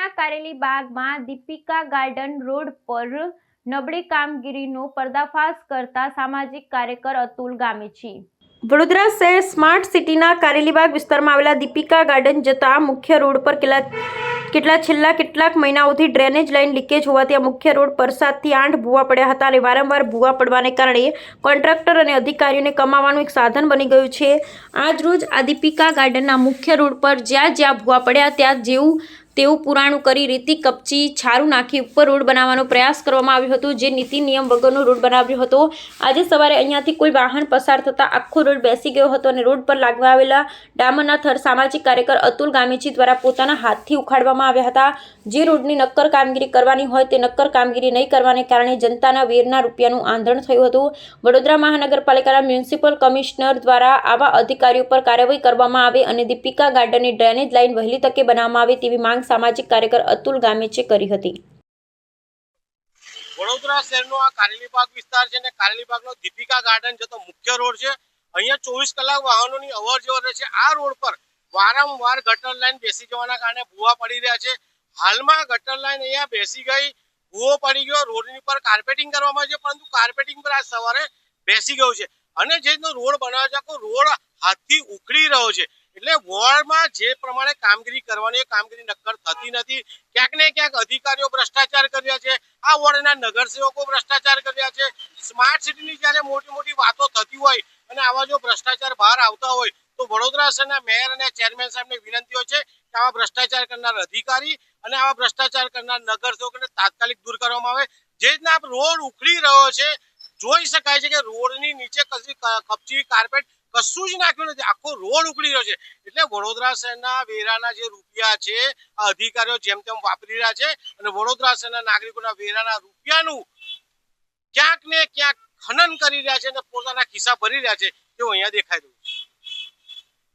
સિટીના કારેલી બાગમાં Deepika garden road પર નબળી કામગીરીનો પર્દાફાશ કરતા સામાજિક કાર્યકર અતુલ ગામેચી વડોદરા શહેર સ્માર્ટ સિટીના કારેલીબાગ વિસ્તારમાં આવેલા દીપિકા ગાર્ડન જતા મુખ્ય રોડ પર કેટલા કેટલા છેલ્લા કેટલાક મહિનાઓથી ડ્રેનેજ લાઇન લીકેજ હોવાથી આ મુખ્ય રોડ પર સાતથી આઠ ભૂવા પડ્યા હતા અને વારંવાર ભૂવા પડવાને કારણે કોન્ટ્રાક્ટર અને અધિકારીઓને કમાવાનું એક સાધન બની ગયું છે. આજ રોજ આ દીપિકા ગાર્ડનના મુખ્ય રોડ પર જ્યાં જ્યાં ભૂવા પડ્યા, ત્યાં જેવું તેવું પુરાણું કરી રીતિ કપચી, છારું નાખી ઉપર રોડ બનાવવાનો પ્રયાસ કરવામાં આવ્યો હતો, જે નીતિ નિયમ વગરનો રોડ બનાવ્યો હતો. આજે સવારે અહીંયાથી કોઈ વાહન પસાર થતાં આખો રોડ બેસી ગયો હતો અને રોડ પર લાગવા આવેલા ડામરના થર સામાજિક કાર્યકર અતુલ ગામેચી દ્વારા પોતાના હાથથી ઉખાડવામાં આવ્યા હતા. જે રોડની નક્કર કામગીરી કરવાની હોય તે નક્કર કામગીરી નહીં કરવાને કારણે જનતાના વેરના રૂપિયાનું આંધણ થયું હતું. વડોદરા મહાનગરપાલિકાના મ્યુનિસિપલ કમિશનર દ્વારા આવા અધિકારીઓ પર કાર્યવાહી કરવામાં આવે અને દીપિકા ગાર્ડનની ડ્રેનેજ લાઇન વહેલી તકે બનાવવામાં આવે તેવી માંગ સામાજિક કાર્યકર અતુલ ગામેચે કરી હતી. વડોદરા શહેરનો આ કારેલીબાગ વિસ્તાર છે ને કારેલીબાગનો દીપિકા ગાર્ડન જતો મુખ્ય રોડ છે, અહીંયા ચોવીસ કલાક વાહનોની અવર જવર રહે છે. આ રોડ પર વારંવાર ગટર લાઈન બેસી જવાના કારણે ભૂવા પડી રહ્યા છે. હાલમાં ગટર લાઈન અહીંયા બેસી ગઈ, ભૂવો પડી ગયો, રોડની પર કાર્પેટિંગ કરવામાં છે, પરંતુ કાર્પેટિંગ પર આજ સવારે બેસી ગયું છે. અને જે રોડ બનાવે છે, આખો રોડ હાથથી ઉખડી રહ્યો છે. એટલે વોર્ડમાં જે પ્રમાણે કામગીરી કરવાની કામગીરી નક્કર થતી નથી. ક્યાંક ને ક્યાંક અધિકારીઓ ભ્રષ્ટાચાર કર્યા છે. આ વોર્ડના નગરસેવકો ભ્રષ્ટાચાર કર્યા છે. સ્માર્ટ સિટીની જ્યારે મોટી મોટી વાતો થતી હોય અને આવા જો ભ્રષ્ટાચાર બહાર આવતા હોય, તો વડોદરા શહેરના મેયર અને ચેરમેન સાહેબને વિનંતીઓ છે કે આવા ભ્રષ્ટાચાર કરનાર અધિકારી અને આવા ભ્રષ્ટાચાર કરનાર નગરસેવકોને તાત્કાલિક દૂર કરવામાં આવે. જે રીતના રોડ ઉખડી રહ્યો છે, જોઈ શકાય છે કે રોડની નીચે કશી ક- કપચી, કાર્પેટ કશું જ નાખ્યું નથી. આખો રોડ ઉકળી રહ્યો છે. એટલે વડોદરા શહેરના વેરાના જે રૂપિયા છે, આ અધિકારીઓ જેમ તેમ વાપરી રહ્યા છે અને વડોદરા શહેરના નાગરિકોના વેરાના રૂપિયાનું ક્યાંક ને ક્યાંક ખનન કરી રહ્યા છે અને પોતાના ખિસ્સા ભરી રહ્યા છે. તેવું અહીંયા દેખાઈ રહ્યું